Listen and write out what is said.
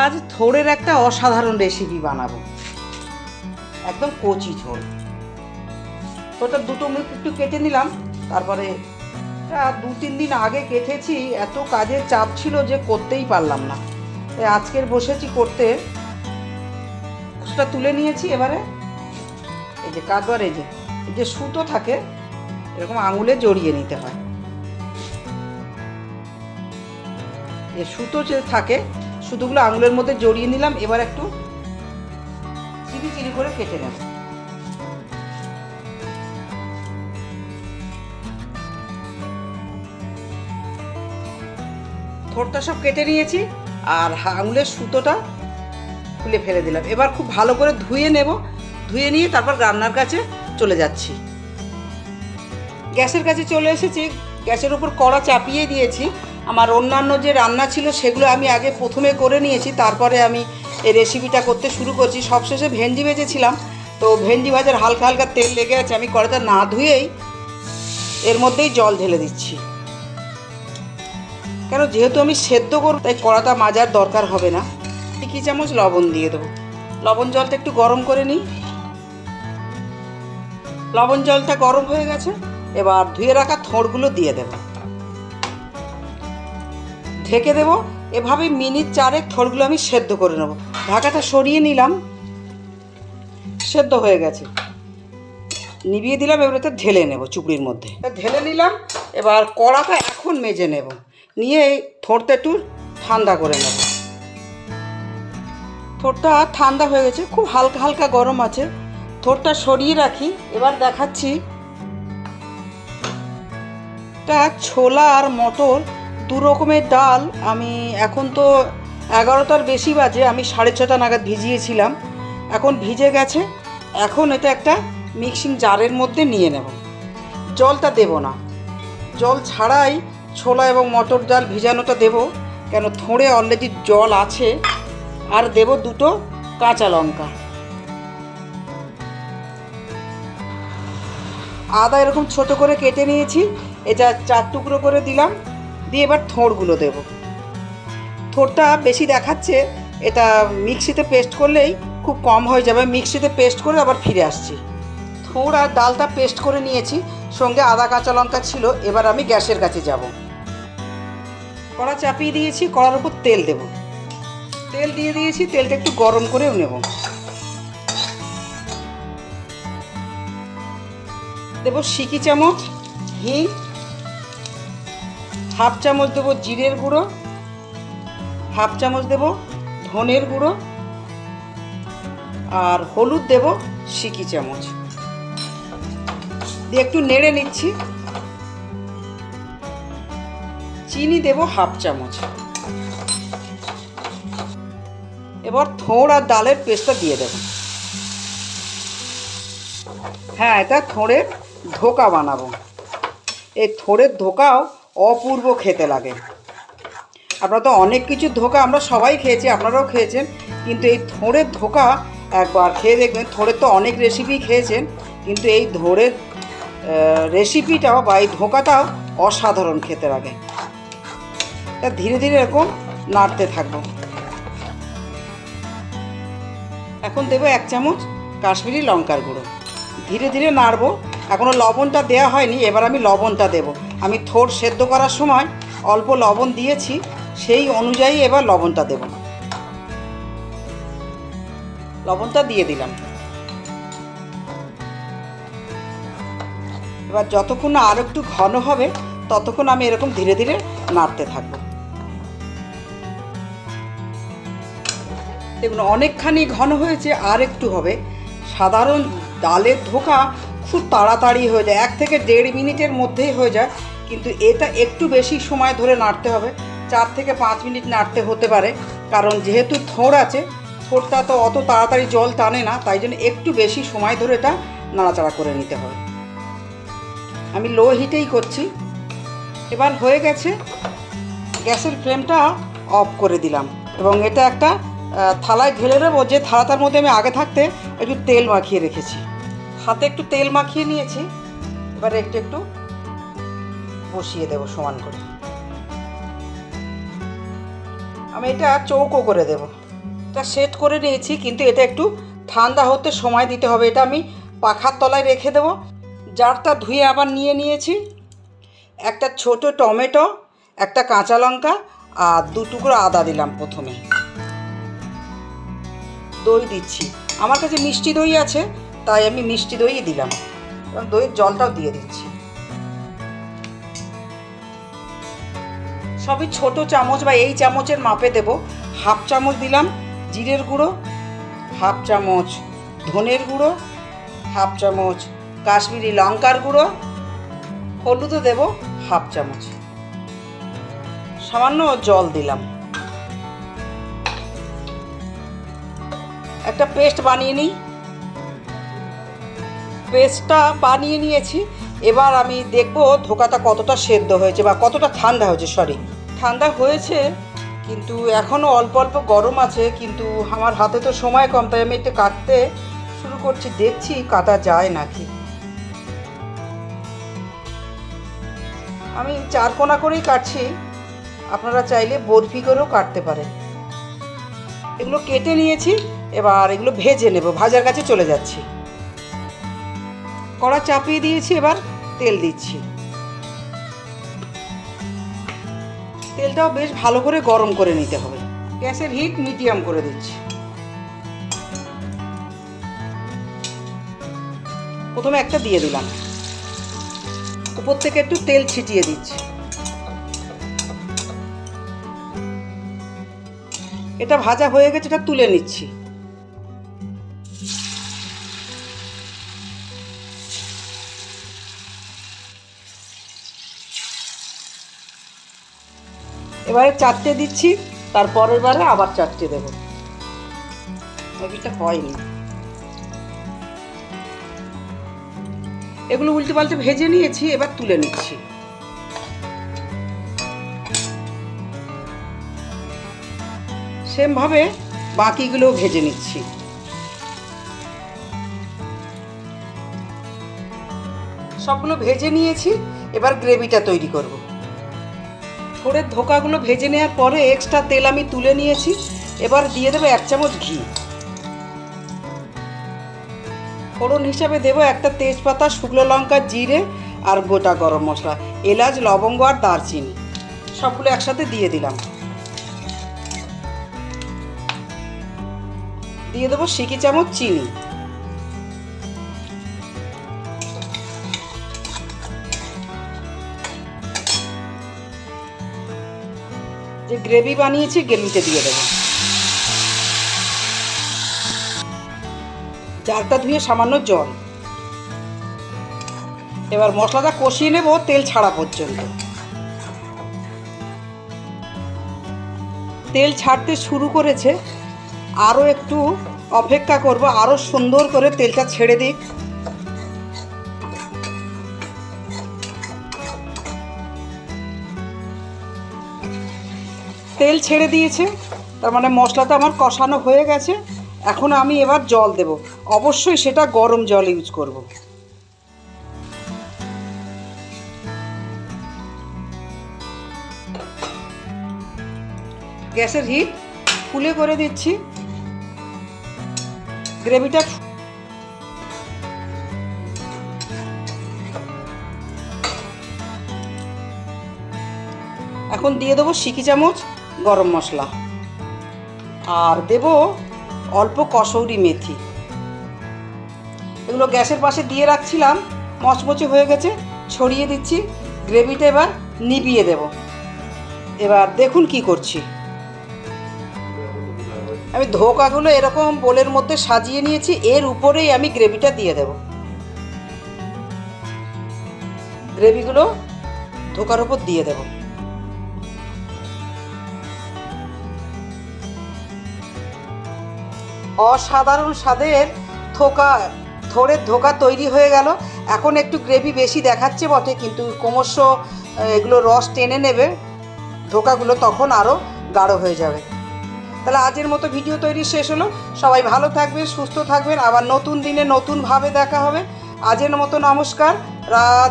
আজ থোড়ের একটা অসাধারণ রেসিপি বানাবো। একদম কচি ঝোল ওটা দুটো মুখ একটু কেটে নিলাম, তারপরে দু তিন দিন আগে কেটেছি, এত কাজের চাপ ছিল যে করতেই পারলাম না। তাই আজকের বসেছি করতে। তুলে নিয়েছি এবারে। এই যে কাগর এই যে এই যে সুতো থাকে, এরকম আঙুলে জড়িয়ে নিতে হয়। এই সুতো যে থাকে সুতোগুলো আঙুলের মধ্যে জড়িয়ে নিলাম, এবার একটু চিরি চিরি করে কেটে নেব। থোরটা সব কেটে নিয়েছি, আর আঙুলের সুতোটা খুলে ফেলে দিলাম। এবার খুব ভালো করে ধুয়ে নেব, ধুয়ে নিয়ে তারপর রান্নার কাছে চলে যাচ্ছি। গ্যাসের কাছে চলে এসেছি, গ্যাসের উপর কড়া চাপিয়ে দিয়েছি। আমার অন্যান্য যে রান্না ছিল সেগুলো আমি আগে প্রথমে করে নিয়েছি, তারপরে আমি এই রেসিপিটা করতে শুরু করছি। সবশেষে ভেন্ডি ভেজেছিলাম, তো ভেন্ডি ভাজার হালকা হালকা তেল লেগে আছে, আমি কড়াটা না ধুয়েই এর মধ্যেই জল ঢেলে দিচ্ছি। কেন, যেহেতু আমি সেদ্ধ করব, তাই কড়াটা মাজার দরকার হবে না। কি চামচ লবণ দিয়ে দেবো। লবণ জলটা একটু গরম করে নিই। লবণ জলটা গরম হয়ে গেছে, এবার ধুয়ে রাখা থোড়গুলো দিয়ে দেব। ঢেকে দেব। এভাবে মিনিট চারেক থোড়গুলো আমি সেদ্ধ করে নেব। ঢাকাটা সরিয়ে নিলাম। সেদ্ধ হয়ে গেছে। নিভিয়ে দিলাম, এবার এটা ঢেলে নেব চুপড়ির মধ্যে। ঢেলে নিলাম, এবার কড়াটা এখন মেজে নেব। নিয়ে এই থোড়টা একটু ঠান্ডা করে নেব। থোড়টা ঠান্ডা হয়ে গেছে, খুব হালকা হালকা গরম আছে। থোড়টা সরিয়ে রাখি, এবার দেখাচ্ছি। ছোলা আর মটর দু রকমের ডাল। আমি এখন তো এগারোটার বেশি বাজে, আমি সাড়ে ছটা নাগাদ ভিজিয়েছিলাম। এখন ভিজে গেছে। এখন এটা একটা মিক্সিং জারের মধ্যে নিয়ে নেব। জলটা দেব না। জল ছাড়াই ছোলা এবং মটর ডাল ভিজানোটা দেব। কেন থোড়ে অলরেডি জল আছে। আর দেব দুটো কাঁচা লঙ্কা। আদা এরকম ছোট করে কেটে নিয়েছি। এটা চার টুকরো করে দিলাম। দিয়ে এবার থোড়গুলো দেব। থোড়টা বেশি দেখাচ্ছে, এটা মিক্সিতে পেস্ট করলেই খুব কম হয়ে যাবে। মিক্সিতে পেস্ট করে আবার ফিরে আসছি। থোড় আর ডালটা পেস্ট করে নিয়েছি, সঙ্গে আদা, কাঁচা লঙ্কা ছিল, এবার আমি গ্যাসের কাছে যাব। কড়া চাপিয়ে দিয়েছি, কড়ার উপর তেল দেব। তেল দিয়ে দিয়েছি, তেলটা একটু গরম করেও নেব। দেবো সিকি চামচ হিং হাফ চামচ দেবো জিরের গুঁড়ো, হাফ চামচ দেবো ধনের গুঁড়ো, আর হলুদ দেবো সিকি চামচ। দিয়ে একটু নেড়ে নিচ্ছি। চিনি দেবো হাফ চামচ। এবার থোঁড় আর ডালের পেস্টটা দিয়ে দেবো। হ্যাঁ এটা থোঁড়ের ধোকা বানাবো। এই থোঁড়ের ধোকাও অপূর্ব খেতে লাগে। আপনারা তো অনেক কিছু ধোকা আমরা সবাই খেয়েছি, আপনারাও খেয়েছেন, কিন্তু এই থোড়ের ধোকা একবার খেয়ে দেখবেন থোড়ের তো অনেক রেসিপি খেয়েছেন, কিন্তু এই ধোড়ের রেসিপিটাও বা এই ধোকাটাও অসাধারণ খেতে লাগে। তা ধীরে ধীরে এরকম নাড়তে থাকব। এখন দেবো এক চামচ কাশ্মীরি লঙ্কার গুঁড়ো। ধীরে ধীরে নাড়বো। এখনও লবণটা দেওয়া হয়নি, এবার আমি লবণটা দেব। আমি থোড় সেদ্ধ করার সময় অল্প লবণ দিয়েছি, সেই অনুযায়ী এবার লবণটা দেব। লবণটা দিয়ে দিলাম। এবার যতক্ষণ না আর একটু ঘন হবে, ততক্ষণ আমি এরকম ধীরে ধীরে নাড়তে থাকব। দেখুন, অনেকখানি ঘন হয়েছে, আর একটু হবে। সাধারণ ডালের ধোকা খুব তাড়াতাড়ি হয়ে যায়, এক থেকে দেড় মিনিটের মধ্যেই হয়ে যায়। কিন্তু এটা একটু বেশি সময় ধরে নাড়তে হবে। চার থেকে পাঁচ মিনিট নাড়তে হতে পারে, কারণ যেহেতু থোড় আছে, থোড়টা তো অত তাড়াতাড়ি জল টানে না, তাই জন্য একটু বেশি সময় ধরে এটা নাড়াচাড়া করে নিতে হবে। আমি লো হিটেই করছি। এবার হয়ে গেছে, গ্যাসের ফ্লেমটা অফ করে দিলাম। এবং এটা একটা থালায় ঢেলে নেব, যে থালাটার মধ্যে আমি আগে থাকতে একটু তেল মাখিয়ে রেখেছি। হাতে একটু তেল মাখিয়ে নিয়েছি। এবার একটু একটু বসিয়ে দেবো সমান করে। আমি এটা চৌকো করে দেব। এটা সেট করে নিয়েছি, কিন্তু এটা একটু ঠান্ডা হতে সময় দিতে হবে। এটা আমি পাখার তলায় রেখে দেবো। জারটা ধুয়ে আবার নিয়ে নিয়েছি। একটা ছোট টমেটো, একটা কাঁচা লঙ্কা আর দু টুকরো আদা দিলাম প্রথমে। দই দিচ্ছি। আমার কাছে মিষ্টি দই আছে, তাই আমি মিষ্টি দই দিলাম। এবং দইয়ের জলটাও দিয়ে দিচ্ছি। সবই ছোট চামচ বা এই চামচের মাপে দেব। হাফ চামচ দিলাম জিরের গুঁড়ো, হাফ চামচ ধনের গুঁড়ো, হাফ চামচ কাশ্মীরি লঙ্কার গুঁড়ো, হলুদও দেব, হাফ চামচ। সামান্য জল দিলাম। একটা পেস্ট বানিয়ে নিই। পেস্টটা বানিয়ে নিয়েছি। এবার আমি দেখব ধোকাটা কতটা সেদ্ধ হয়েছে বা কতটা ঠান্ডা হয়েছে সরি ঠান্ডা হয়েছে, কিন্তু এখনও অল্প অল্প গরম আছে, কিন্তু আমার হাতে তো সময় কম, তাই আমি একটু কাটতে শুরু করছি, দেখছি কাটা যায় নাকি। আমি চার কোনা করেই কাটছি, আপনারা চাইলে বরফি করেও কাটতে পারেন। এগুলো কেটে নিয়েছি, এবার এগুলো ভেজে নেব, ভাজার কাছে চলে যাচ্ছি। কড়া চাপিয়ে দিয়েছি এবার তেল দিচ্ছি। তেলটাও বেশ ভালো করে গরম করে নিতে হবে। গ্যাসের হিট মিডিয়াম করে দিচ্ছি। প্রথমে একটা দিয়ে দিলাম। উপর থেকে একটু তেল ছিটিয়ে দিচ্ছি। এটা ভাজা হয়ে গেছে, এটা তুলে নিচ্ছি। এবারে চারটে দিচ্ছি, তারপরের বারে আবার চারটে দেবো। হয়নি। এগুলো উল্টে পাল্টে ভেজে নিয়েছি, এবার তুলে নিচ্ছি। সেমভাবে বাকিগুলো ভেজে নিচ্ছি। সবগুলো ভেজে নিয়েছি, এবার গ্রেভিটা তৈরি করব। থোড়ের ধোকাগুলো ভেজে নেওয়ার পরে এক্সট্রা তেল আমি তুলে নিয়েছি। এবার দিয়ে দেবো এক চামচ ঘি। ফোড়ন হিসাবে দেবো একটা তেজপাতা, শুকনো লঙ্কা, জিরে আর গোটা গরম মশলা, এলাচ, লবঙ্গ আর দারচিনি। সবগুলো একসাথে দিয়ে দিলাম। দিয়ে দেবো সিকি চামচ চিনি। যে গ্রেভি বানিয়েছি গ্রেভিতে দিয়ে দেবো। জারটা ধুয়ে সামান্য জল। এবার মশলাটা কষিয়ে নেব তেল ছাড়া পর্যন্ত। তেল ছাড়তে শুরু করেছে, আরও একটু অপেক্ষা করব, আরও সুন্দর করে তেলটা ছেড়ে দিক। তেল ছেড়ে দিয়েছে, তার মানে মশলাটা আমার কষানো হয়ে গেছে, এখন আমি এবার জল দেব। অবশ্যই সেটা গরম জল ইউজ করব। গ্যাসের হিট ফুলে করে দিচ্ছি। গ্রেভিটা এখন দিয়ে দেবো সিকি চামচ। গরম মশলা। আর দেব অল্প কসৌরি মেথি। এগুলো গ্যাসের পাশে দিয়ে রাখছিলাম, মচমচে হয়ে গেছে, ছড়িয়ে দিচ্ছি, গ্রেভিটা এবার নিবিয়ে দেব। এবার দেখুন কি করছি। আমি ধোকাগুলো এরকম বোলের মধ্যে সাজিয়ে নিয়েছি, এর উপরেই আমি গ্রেভিটা দিয়ে দেব। গ্রেভিগুলো ধোকার উপর দিয়ে দেবো। অসাধারণ স্বাদের থোকা, থোড়ের ধোকা তৈরি হয়ে গেল। এখন একটু গ্রেভি বেশি দেখাচ্ছে বটে, কিন্তু ক্রমশ এগুলো রস টেনে নেবে ধোকাগুলো তখন আরও গাঢ় হয়ে যাবে। তাহলে আজের মতো ভিডিও তৈরি শেষ হলো। সবাই ভালো থাকবেন, সুস্থ থাকবেন। আবার নতুন দিনে নতুনভাবে দেখা হবে। আজের মতো নমস্কার। রাত